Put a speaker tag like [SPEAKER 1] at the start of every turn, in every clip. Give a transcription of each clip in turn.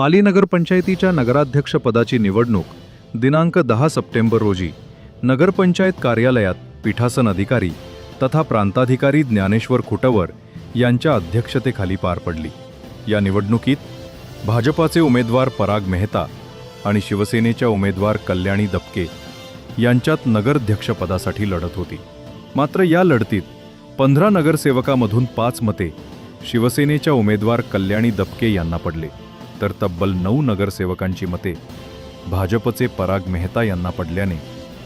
[SPEAKER 1] पाली नगरपंचायतीच्या नगराध्यक्षपदाची निवडणूक दिनांक दहा सप्टेंबर रोजी. नगरपंचायत कार्यालयात पीठासन अधिकारी तथा प्रांताधिकारी ज्ञानेश्वर खुटवर यांच्या अध्यक्षतेखाली पार पडली. या निवडणुकीत भाजपाचे उमेदवार पराग मेहता आणि शिवसेनेच्या उमेदवार कल्याणी दपके यांच्यात नगराध्यक्षपदासाठी लढत होती. मात्र या लढतीत पंधरा नगरसेवकामधून पाच मते शिवसेनेच्या उमेदवार कल्याणी दपके यांना पडले. तर तब्बल नऊ नगरसेवकांची मते भाजपचे पराग मेहता यांना पडल्याने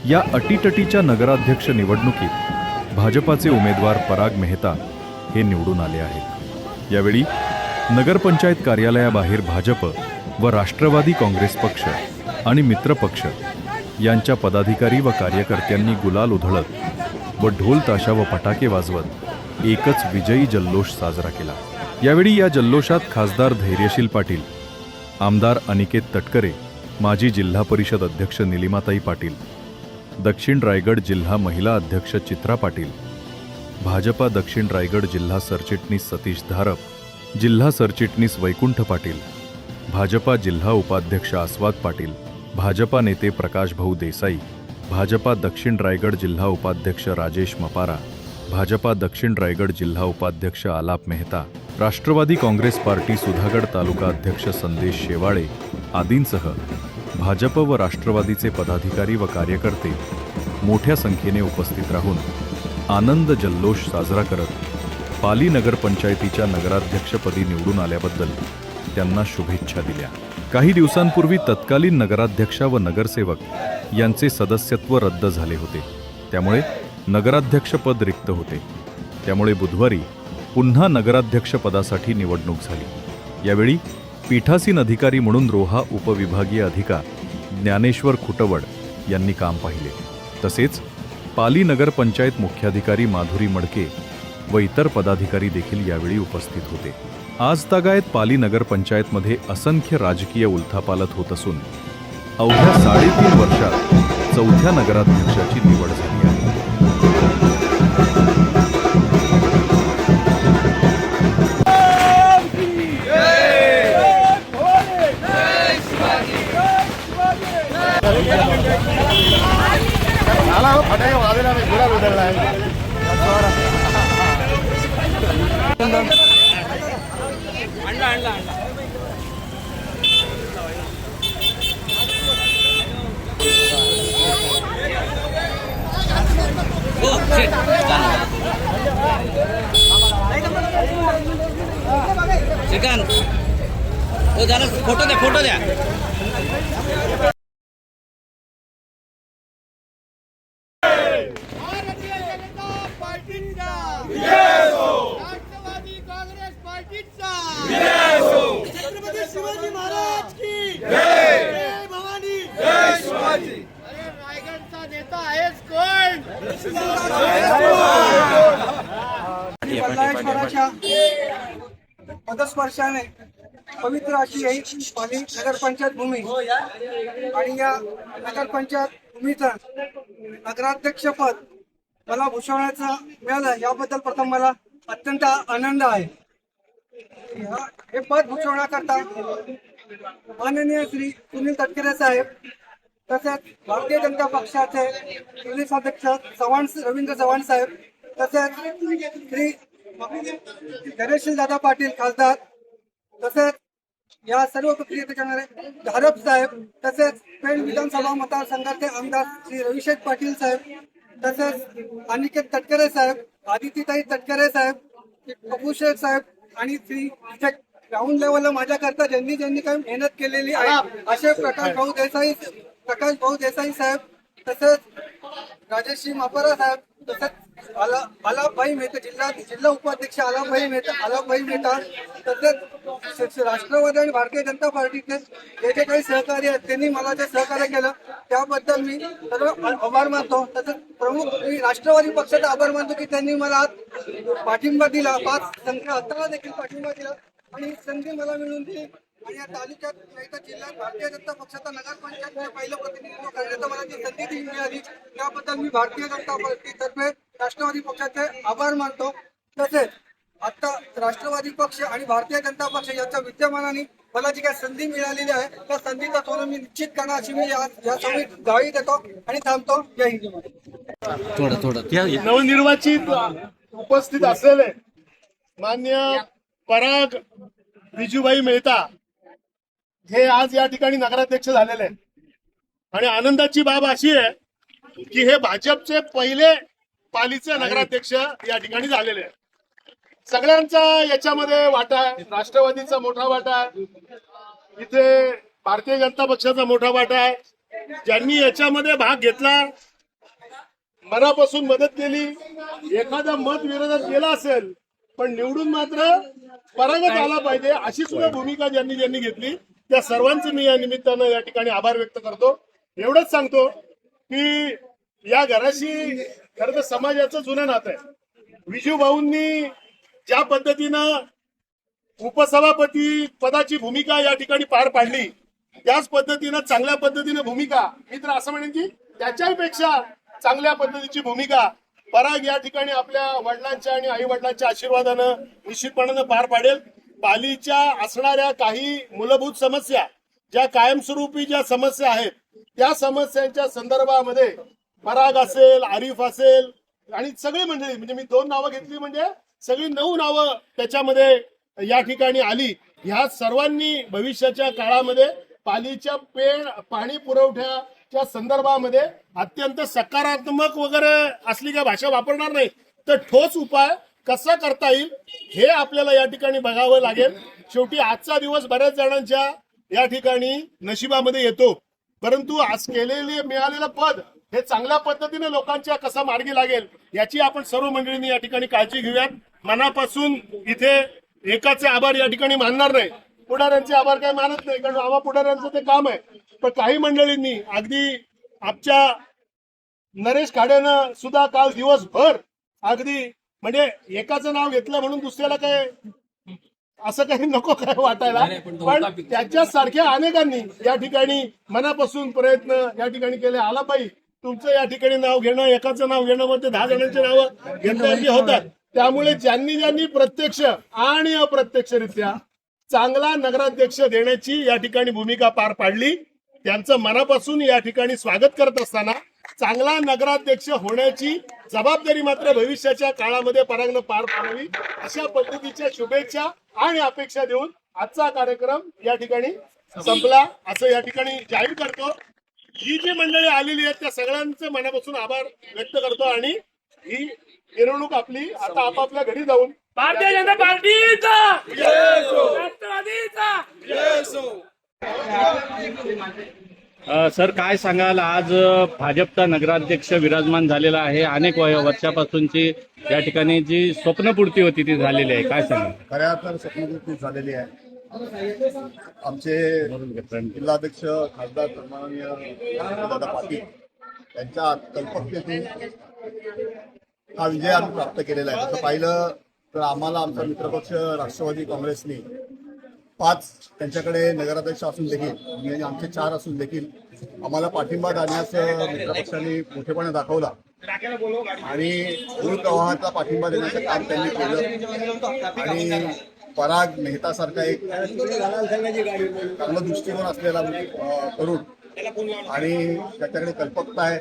[SPEAKER 1] या अटीटटीच्या नगराध्यक्ष निवडणुकीत भाजपाचे उमेदवार पराग मेहता हे निवडून आले आहेत. यावेळी नगरपंचायत कार्यालयाबाहेर भाजप व राष्ट्रवादी काँग्रेस पक्ष आणि मित्रपक्ष यांच्या पदाधिकारी व कार्यकर्त्यांनी गुलाल उधळत व ढोल ताशा व फटाके वाजवत एकच विजयी जल्लोष साजरा केला. यावेळी या जल्लोषात खासदार धैर्यशील पाटील आमदार अनिकेत तटकरे माजी जिल्हा परिषद अध्यक्ष निलिमाताई पाटील दक्षिण रायगड जिल्हा महिला अध्यक्ष चित्रा पाटील भाजपा दक्षिण रायगड जिल्हा सरचिटणीस सतीश धारप जिल्हा सरचिटणीस वैकुंठ पाटील भाजपा जिल्हा उपाध्यक्ष आस्वाद पाटील भाजपा नेते प्रकाश भाऊ देसाई भाजपा दक्षिण रायगड जिल्हा उपाध्यक्ष राजेश मपारा भाजपा दक्षिण रायगड जिल्हा उपाध्यक्ष आलाप मेहता राष्ट्रवादी काँग्रेस पार्टी सुधागड तालुका अध्यक्ष संदेश शेवाळे आदींसह भाजप व राष्ट्रवादीचे पदाधिकारी व कार्यकर्ते मोठ्या संख्येने उपस्थित राहून आनंद जल्लोष साजरा करत पाली नगरपंचायतीच्या नगराध्यक्षपदी निवडून आल्याबद्दल त्यांना शुभेच्छा दिल्या. काही दिवसांपूर्वी तत्कालीन नगराध्यक्षा व नगरसेवक यांचे सदस्यत्व रद्द झाले होते. त्यामुळे नगराध्यक्षपद रिक्त होते. त्यामुळे बुधवारी पुन्हा नगराध्यक्षपदासाठी निवडणूक झाली. यावेळी पीठासीन अधिकारी म्हणून रोहा उपविभागीय अधिकार ज्ञानेश्वर खुटवड यांनी काम पाहिले. तसेच पाली नगरपंचायत मुख्याधिकारी माधुरी मडके व इतर पदाधिकारी देखील यावेळी उपस्थित होते. आज तागायत पाली नगरपंचायतमध्ये असंख्य राजकीय उलथापालत होत असून अवघ्या साडेतीन वर्षात चौथ्या नगराध्यक्षाची निवड झाली आहे.
[SPEAKER 2] श्रीकांत हो झालं फोटो द्या फोटो द्या
[SPEAKER 3] बल्लाळेश्वराच्या पदस्पर्शाने पवित्र अशी ही पाणी नगरपंचायत भूमी. आणि या नगरपंचायत भूमीचं नगराध्यक्षपद मला भूषवण्याचं मिळालं याबद्दल प्रथम मला अत्यंत आनंद आहे. ह्या- हे पद भूषवण्याकरता माननीय श्री सुनील तटकरे साहेब तसेच भारतीय जनता पक्षाचे प्रदेशाध्यक्ष चव्हाण रवींद्र चव्हाण साहेब तसेच श्री धैर्यशील दादा पाटील खासदार तसेच या सर्व प्रक्रियेत करणारे धारप साहेब तसेच पेण विधानसभा मतदारसंघाचे आमदार श्री रविशेख पाटील साहेब तसेच अनिकेत तटकरे साहेब आदितीताई तटकरे साहेब कपूर शेख साहेब आणि श्री ग्राउंड लेवलला माझ्याकरता ज्यांनी ज्यांनी काही मेहनत केलेली आहे असे प्रकाश भाऊ देसाई प्रकाश भाऊ देसाई साहेब तसेच राजेश्री मापारा साहेब तसंच आला आलाभाई मेहता जिल्हा जिल्हा उपाध्यक्ष आलाभाई मेहता आलाभाई मेहता तसेच राष्ट्रवादी आणि भारतीय जनता पार्टीचे जे जे काही सहकार्य आहेत त्यांनी मला जे सहकार्य केलं त्याबद्दल मी सर्व आभार मानतो. तसंच प्रमुख मी राष्ट्रवादी पक्षाचा आभार मानतो की त्यांनी मला आज पाठिंबा दिला. पाच संख्या हाताला देखील पाठिंबा दिला. आणि संधी मला मिळून दिली. आणि या तालुक्यात नाही तर जिल्ह्यात भारतीय जनता पक्षाचा नगरपंचायत पहिलं प्रतिनिधित्व करण्याचा मला जी संधी ती मिळाली त्याबद्दल मी भारतीय जनता पार्टीतर्फे राष्ट्रवादी पक्षाचे आभार मानतो. तसेच आता राष्ट्रवादी पक्ष आणि भारतीय जनता पक्ष यांच्या विद्यमानाने मला जी काही संधी मिळालेली आहे त्या संधीचा सोनं मी निश्चित करणार अशी मी या या सभेत ग्वाही देतो आणि थांबतो. जय हिंद
[SPEAKER 2] थोडं थोडं.
[SPEAKER 4] नवनिर्वाचित उपस्थित असलेले मान्य पराग विजूभाई मेहता हे आज या ठिकाणी नगराध्यक्ष झालेले आहेत. आणि आनंदाची बाब अशी आहे की हे भाजपचे पहिले पालीचे नगराध्यक्ष या ठिकाणी झालेले आहेत. सगळ्यांचा याच्यामध्ये वाटा आहे. राष्ट्रवादीचा मोठा वाटा आहे. इथे भारतीय जनता पक्षाचा मोठा वाटा आहे. ज्यांनी याच्यामध्ये भाग घेतला मनापासून मदत केली. एखादा मत विरोधात गेला असेल पण निवडून मात्र परागत आला पाहिजे अशी सुद्धा भूमिका ज्यांनी ज्यांनी घेतली. त्या सर्वांचे मी या निमित्तानं या ठिकाणी आभार व्यक्त करतो. एवढंच सांगतो की या घराशी खर तर समाजाचं जुनं नातं आहे. विजू भाऊंनी ज्या पद्धतीनं उपसभापती पदाची भूमिका या ठिकाणी पार पाडली त्याच पद्धतीनं चांगल्या पद्धतीनं भूमिका मी तर असं म्हणेन की त्याच्याही पेक्षा चांगल्या पद्धतीची भूमिका पराग या ठिकाणी आपल्या वडिलांच्या आणि आई वडिलांच्या आशीर्वादानं निश्चितपणानं पार पाडेल. पालीच्या असणाऱ्या काही मूलभूत समस्या ज्या कायमस्वरूपी ज्या समस्या आहेत त्या समस्यांच्या संदर्भामध्ये पराग असेल आरिफ असेल आणि सगळी मंडळी म्हणजे मी दोन नावं घेतली म्हणजे सगळी नऊ नावं त्याच्यामध्ये या ठिकाणी आली. ह्या सर्वांनी भविष्याच्या काळामध्ये पालीच्या पेण पाणी पुरवठ्याच्या संदर्भामध्ये अत्यंत सकारात्मक वगैरे असली काय भाषा वापरणार नाही. तर ठोस उपाय कसं करता येईल हे आपल्याला या ठिकाणी बघावं लागेल. शेवटी आजचा दिवस बऱ्याच जणांच्या या ठिकाणी नशिबामध्ये येतो. परंतु आज केलेले मिळालेलं पद हे चांगल्या पद्धतीने लोकांच्या कसा मार्गी लागेल याची आपण सर्व मंडळींनी या ठिकाणी काळजी घेऊयात. मनापासून इथे एकाचे आभार या ठिकाणी मानणार नाही. पुढाऱ्यांचे आभार काय मानत नाही कारण आम्हा पुढाऱ्यांचं ते काम आहे. पण काही मंडळींनी अगदी आमच्या नरेश खाड्यानं सुद्धा काल दिवसभर अगदी म्हणजे एकाचं नाव घेतलं म्हणून दुसऱ्याला काय असं काही नको काय वाटायला? पण त्याच्यासारख्या अनेकांनी या ठिकाणी मनापासून प्रयत्न या ठिकाणी केले. आला पाहिजे तुमचं या ठिकाणी नाव घेणं एकाचं नाव घेणं मध्ये दहा जणांची नावं घेण्याची होतात. त्यामुळे ज्यांनी ज्यांनी प्रत्यक्ष आणि अप्रत्यक्षरित्या चांगला नगराध्यक्ष देण्याची या ठिकाणी भूमिका पार पाडली त्यांचं मनापासून या ठिकाणी स्वागत करत असताना चांगला नगराध्यक्ष होण्याची जबाबदारी मात्र भविष्याच्या काळामध्ये परागनं पार पाडावी. अशा पद्धतीच्या शुभेच्छा आणि अपेक्षा देऊन आजचा कार्यक्रम या ठिकाणी संपला. असं या ठिकाणी जाहीर करतो. ही जी मंडळी आलेली आहेत त्या सगळ्यांचे मनापासून आभार व्यक्त करतो आणि ही मिरवणूक आपली आता आपापल्या घरी जाऊन
[SPEAKER 5] भारतीय जनता पार्टीचा!
[SPEAKER 6] सर काय सांगाल? आज भाजपचा नगराध्यक्ष विराजमान झालेला आहे. अनेक वर्षापासूनची या ठिकाणी जी स्वप्नपूर्ती होती ती झालेली आहे. काय सांगाल?
[SPEAKER 7] खऱ्या तर स्वप्नपूर्ती झालेली आहे. आमचे जिल्हाध्यक्ष खासदार सन्माननीय दादा पाटील यांच्या कल्पकतेतून हा विजय आम्ही प्राप्त केलेला आहे. तसं पाहिलं तर आम्हाला आमचा मित्रपक्ष राष्ट्रवादी काँग्रेसने पाच त्यांच्याकडे नगराध्यक्ष असून देखील म्हणजे आमचे चार असून देखील आम्हाला पाठिंबा जाण्यास मित्रपक्षांनी मोठेपणा दाखवला. आणि मूळ प्रवाहाचा पाठिंबा देण्याचं काम त्यांनी केलं. आणि पराग मेहतासारखा एक चांगला दृष्टिकोन असलेला तरुण आणि त्याच्याकडे कल्पकता आहे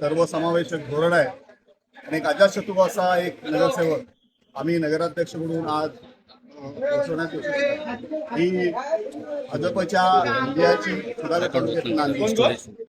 [SPEAKER 7] सर्वसमावेशक धोरण आहे. आणि एक अजातशत्रू असा एक नगरसेवक आम्ही नगराध्यक्ष म्हणून आज ही भाजपच्या इंडियाची सुधारक